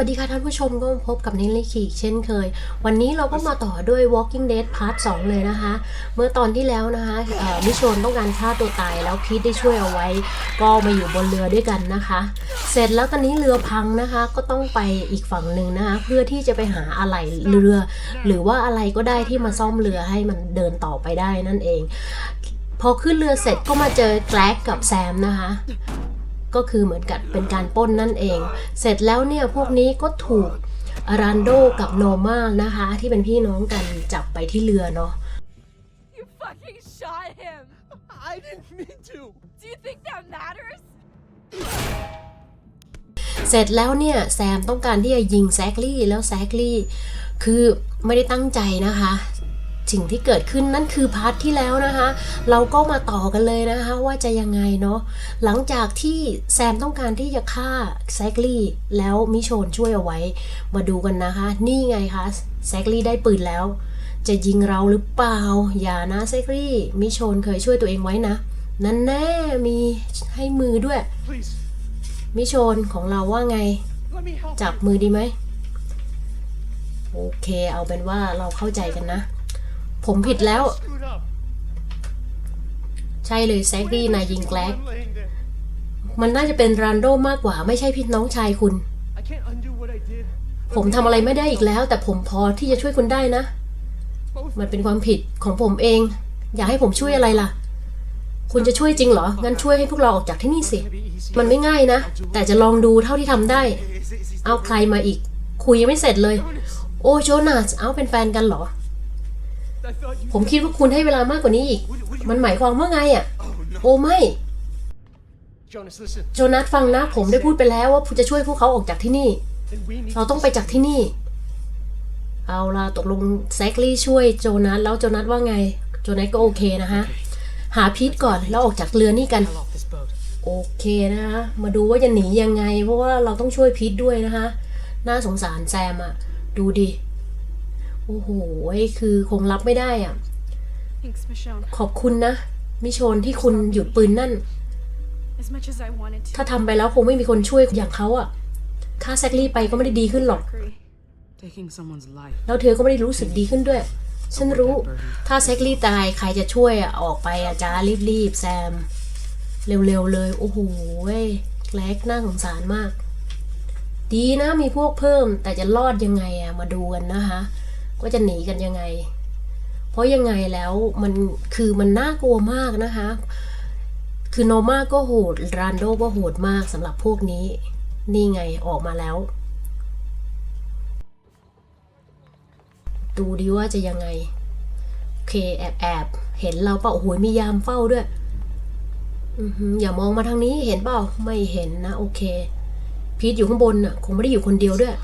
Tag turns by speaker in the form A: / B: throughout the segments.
A: วัสดีค่ะท่านผู้ชมก็มาพบกับนิลลี่ขีกเช่นเคย วันนี้เราก็มาต่อด้วย Walking Dead Part 2 เลยนะคะ เมื่อตอนที่แล้วนะคะมิชนต้องการฆ่าตัวตายแล้วพีทได้ช่วยเอาไว้ ก็มาอยู่บนเรือด้วยกันนะคะ เสร็จแล้วตอนนี้เรือพังนะคะก็ต้องไปอีกฝั่งหนึ่งนะคะ เพื่อที่จะไปหาอะไหล่เรือ หรือว่าอะไรก็ได้ที่มาซ่อมเรือให้มันเดินต่อไปได้นั่นเอง พอขึ้นเรือเสร็จก็มาเจอแกลกกับแซมนะคะ ก็คือเหมือนกับเป็นการปล้นนั่นเอง เสร็จแล้วเนี่ยพวกนี้ก็ถูกอารันโดกับโนมานะคะ ที่เป็นพี่น้องกันจับไปที่เรือเนาะ
B: You fucking shot him!
C: I didn't mean to.
B: Do you think that matters?
A: เสร็จแล้วเนี่ยแซมต้องการที่จะยิงแซกลี่แล้วแซกลี่คือไม่ได้ตั้งใจนะคะ สิ่งที่เกิดขึ้นนั่นคือพาร์ทที่แล้วนะคะ เราก็มาต่อกันเลยนะคะว่าจะยังไงเนาะหลังจากที่แซมต้องการที่จะฆ่าแซกลี่แล้วมิโชนช่วยเอาไว้ มาดูกันนะคะ นี่ไงคะแซกลี่ได้ปืนแล้ว จะยิงเราหรือเปล่า อย่านะแซกลี่มิโชนเคยช่วยตัวเองไว้นะ นั่นแน่มีให้มือด้วย
C: Please,
A: มิโชนของเราว่าไง จับมือดีไหมโอเคเอาเป็นว่าเราเข้าใจกันนะ ผมผิดแล้ว ใช่เลยแซกดี้นายยิงแกลกมันน่าจะเป็นรันโดมากกว่าไม่ใช่พี่น้องชายคุณ ผมทำอะไรไม่ได้อีกแล้ว แต่ผมพอที่จะช่วยคุณได้นะ มันเป็นความผิดของผมเอง อยากให้ผมช่วยอะไรล่ะ คุณจะช่วยจริงเหรอ งั้นช่วยให้พวกเราออกจากที่นี่สิ มันไม่ง่ายนะ แต่จะลองดูเท่าที่ทำได้ เอาใครมาอีก คุยยังไม่เสร็จเลย โอ้โจนาสเอาเป็นแฟนกันเหรอ ผมคิดว่าคุณให้เวลามากกว่านี้อีก มันหมายความว่าไงอะ โอ้ไม่
C: Jonas, listen.
A: โจนัสฟังนะ ผมได้พูดไปแล้วว่าผมจะช่วยพวกเขาออกจากที่นี่
C: Then we need
A: เราต้องไปจากที่นี่ เอาล่ะตกลงแซกลี่ช่วยโจนัสแล้วโจนัสว่าไง โจนัสก็โอเคนะฮะ หาพีทก่อนแล้วออกจากเรือนี่กัน
C: to off this boat.
A: โอเคนะคะ มาดูว่าจะหนียังไง เพราะว่าเราต้องช่วยพีทด้วยนะคะ น่าสงสารแซมอะดูดิ โอ้โห คือคงรับไม่ได้อะ
B: Thanks, Michonne.
A: ขอบคุณนะ มิโชนที่คุณหยุดปืนนั่น
B: As much as I wanted to.
A: ถ้าทำไปแล้วคงไม่มีคนช่วยอย่างเขาอะค่าแซกลี่ไปก็ไม่ได้ดีขึ้นหรอก
B: Zachary.
D: Taking someone's life.
A: แล้วเธอก็ไม่ได้รู้สึกดีขึ้นด้วย ฉันรู้ ถ้าแซกลี่ตายใครจะช่วยอะออกไปอะจ้ารีบๆแซม เร็วๆเลย โอ้โหเว้ยแกลกน่าสงสารมาก ดีนะมีพวกเพิ่มแต่จะรอดยังไงอะมาดูกันนะคะ ก็จะหนีกันยังไง เพราะยังไงแล้วมันคือมันน่ากลัวมากนะคะ คือโนมาก็โหดรันโดก็โหดมากสำหรับพวกนี้ นี่ไงออกมาแล้ว ดูดิว่าจะยังไง โอเคแอบแอบเห็นเราเปล่าโอ้โหมียามเฝ้าด้วยอย่ามองมาทางนี้เห็นเปล่าไม่เห็นนะ โอเค พีทอยู่ข้างบนน่ะ คงไม่ได้อยู่คนเดียวด้วย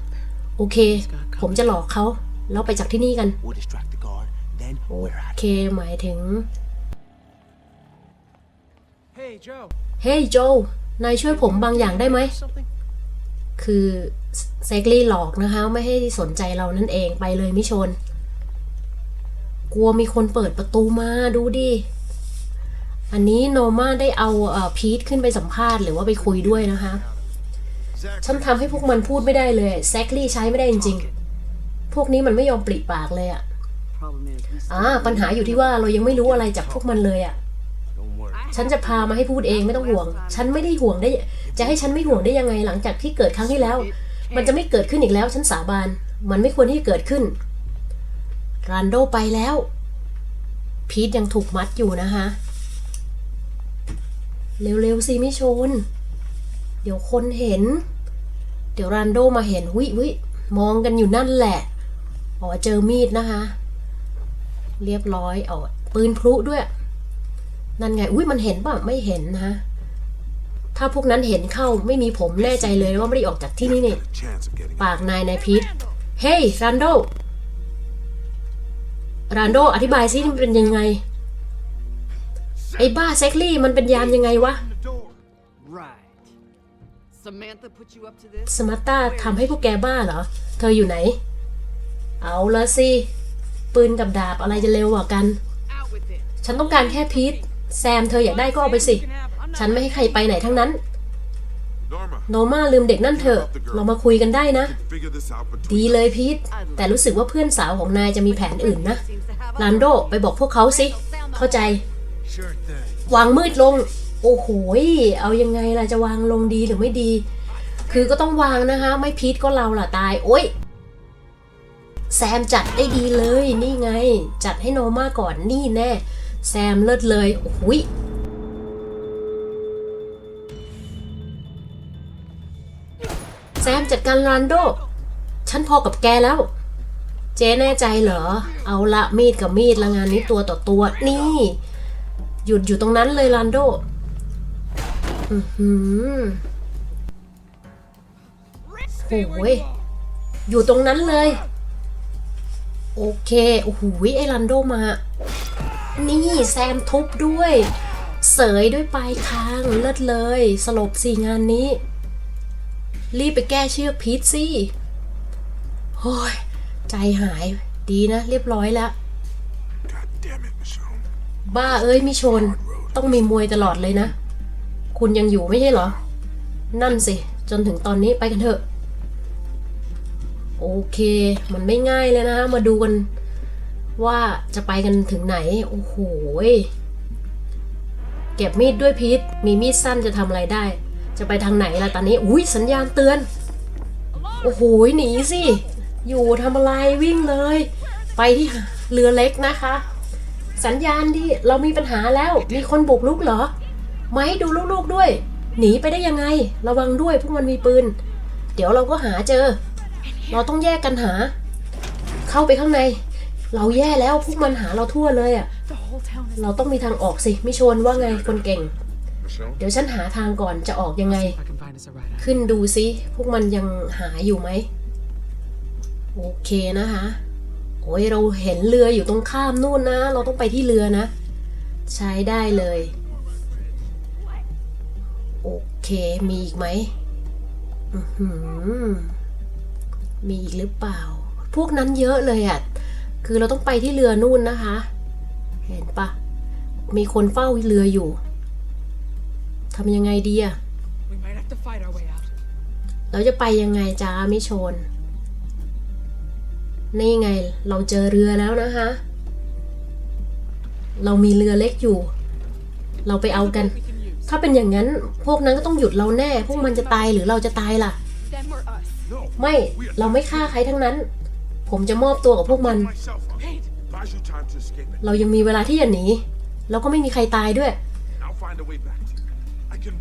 A: โอเค ผมจะหลอกเขา แล้วไปจากที่นี่กัน
E: We'll distract the guard, then
A: โอ
E: we're out.
A: เคหมายถึง
C: Hey, Joe.
A: เฮ้ยโจ นายช่วยผมบางอย่างได้ไหม
C: Something?
A: คือเซกลี่หลอกนะคะ ไม่ให้สนใจเรานั่นเองไปเลยมิชน กลัวมีคนเปิดประตูมาดูดิ อันนี้โนมาได้เอาเอ่อพีทขึ้นไปสัมภาษณ์หรือว่าไปคุยด้วยนะคะ ฉันทำให้พวกมันพูดไม่ได้เลยแซกลี่ใช้ไม่ได้จริงๆ พวกนี้มันไม่ยอมปริปากเลยอะอ่าปัญหาอยู่ที่ว่าเรายังไม่รู้อะไรจากพวกมันเลยอะฉันจะพามาให้พูดเองไม่ต้องห่วง ฉันไม่ได้ห่วงได้ จะให้ฉันไม่ห่วงได้ยังไงหลังจากที่เกิดครั้งที่แล้ว มันจะไม่เกิดขึ้นอีกแล้ว ฉันสาบาน มันไม่ควรที่จะเกิดขึ้น รันโดไปแล้ว พีทยังถูกมัดอยู่นะคะเร็วๆสิไม่ชน เดี๋ยวคนเห็น เดี๋ยวรันโดมาเห็นวิวิมองกันอยู่นั่นแหละ อ๋อเจอมีดนะคะ เรียบร้อยอ๋อปืนพลุด้วย นั่นไง อุ้ยมันเห็นป่ะไม่เห็นนะถ้าพวกนั้นเห็นเข้าไม่มีผมแน่ใจเลยว่าไม่ได้ออกจากที่นี่เนี่ย
E: Chance of getting
A: ปากนายนายพีทเฮ้ยรันโดรันโดอธิบายซิมันเป็นยังไง ไอ้บ้าเซ็กลี่มันเป็นยามยังไงวะ
C: The door.
D: Right. Samantha put you up to this?
A: สมาร์ต้าทำให้พวกแกบ้าเหรอ เธออยู่ไหน เอาละสิ ปืนกับดาบอะไรจะเร็วกว่ากัน
D: Out with it.
A: ฉันต้องการแค่พีทแซมเธออยากได้ก็เอาไปสิ
B: You can have- I'm not
A: ฉันไม่ให้ใครไปไหนทั้งนั้น
F: Norma,
A: โนมาลืมเด็กนั่นเถอะ เรามาคุยกันได้นะ
F: figure this out between
A: ดีเลยพีทแต่รู้สึกว่าเพื่อนสาวของนายจะมีแผนอื่นนะ
D: Seems to have
A: ลานโดไปบอกพวกเขาสิ เข้าใจ
C: Sure thing.
A: วางมืดลง โอ้โหยเอายังไงล่ะจะวางลงดีหรือไม่ดี คือก็ต้องวางนะคะ ไม่พีทก็เราล่ะตาย โอ๊ย แซมจัดได้ดีเลยนี่ไง จัดให้โนมาก่อนนี่แน่ แซมเลิศเลยโอ้ยแซมจัดการรันโด ฉันพอกับแกแล้ว เจ๊แน่ใจเหรอ เอาละมีดกับมีดละงานนี้ตัวต่อตัวนี่ หยุดอยู่ตรงนั้นเลยลันโด อือหือโอ้ยอยู่ตรงนั้นเลย โอเค โอ้โหไอ้ลันโดมา นี่แซมทุบด้วย เสยด้วยปลายคางเลิศเลย สลบสี่งานนี้ รีบไปแก้เชือกพีทสิโอ้ย ใจหายดีนะ เรียบร้อยแล้ว
F: God damn it, Michonne.
A: บ้าเอ้ยมิชน ต้องมีมวยตลอดเลยนะ คุณยังอยู่ไม่ใช่เหรอ นั่นสิ จนถึงตอนนี้ไปกันเถอะ โอเค มันไม่ง่ายเลยนะ มาดูกันว่าจะไปกันถึงไหน โอ้โหเก็บมีดด้วยพีทมีมีดสั้นจะทำอะไรได้ จะไปทางไหนล่ะตอนนี้ อุ้ยสัญญาณเตือน โอ้โหหนีสิ อยู่ทำอะไรวิ่งเลย ไปที่เรือเล็กนะคะ สัญญาณดิเรามีปัญหาแล้ว มีคนบุกลุกเหรอมาให้ดูลูกๆด้วย หนีไปได้ยังไง ระวังด้วยพวกมันมีปืน เดี๋ยวเราก็หาเจอ เราต้องแยกกันหา เข้าไปข้างใน เราแย่แล้วพวกมันหาเราทั่วเลยอะ่ะ
B: The whole town is.
A: เราต้องมีทางออกสิไม่ชวนว่าไงคนเก่ง
F: Michonne?
A: เดี๋ยวฉันหาทางก่อนจะออกยังไง
G: I can find us a ride out.
A: ขึ้นดูซิพวกมันยังหาอยู่ไหม โอเคนะคะ โอ้ยเราเห็นเรืออยู่ตรงข้ามนู่นนะ เราต้องไปที่เรือนะ ใช้ได้เลย โอเค มีอีกไหมอื้อหือ มีอีกหรือเปล่า พวกนั้นเยอะเลยอะ่ะ คือเราต้องไปที่เรือนู่นนะคะ เห็นปะ มีคนเฝ้าเรืออยู่ ทำยังไงดีอะเราจะไปยังไงจ้ามิชน นี่ไงเราเจอเรือแล้วนะคะ เรามีเรือเล็กอยู่ เราไปเอากัน ถ้าเป็นอย่างนั้นพวกนั้นก็ต้องหยุดเราแน่ พวกมันจะตายหรือเราจะตายล่ะ ไม่เราไม่ฆ่าใครทั้งนั้น ผมจะมอบตัวกับพวกมัน เรายังมีเวลาที่จะหนีแล้วก็ไม่มีใครตายด้วย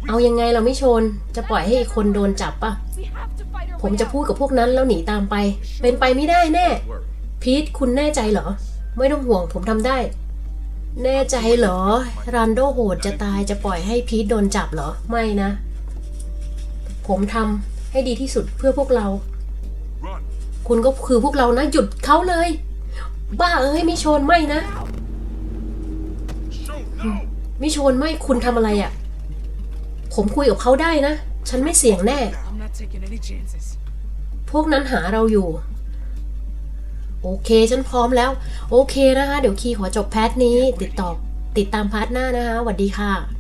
A: เอายังไงเราไม่ชน จะปล่อยให้อีกคนโดนจับปะผมจะพูดกับพวกนั้นแล้วหนีตามไป เป็นไปไม่ได้แน่ พีทคุณแน่ใจเหรอ ไม่ต้องห่วงผมทำได้ แน่ใจเหรอ รันโดโหดจะตายจะปล่อยให้พีทโดนจับเหรอ ไม่นะ ผมทำ ให้ดีที่สุดเพื่อพวกเรา
F: Run.
A: คุณก็คือพวกเรานะหยุดเขาเลย บ้าเอ้ยมิโชนไม่นะ
F: Show no.
A: มิโชนไม่คุณทำอะไรอะ่ะ ผมคุยกับเขาได้นะ ฉันไม่เสี่ยงแน่
G: I'm not taking any chances.
A: พวกนั้นหาเราอยู่ โอเคฉันพร้อมแล้ว โอเคนะคะ เดี๋ยวคีขอจบแพทนี้ ติดต่อติดตามพาร์ทหน้านะคะสวัสดีค่ะ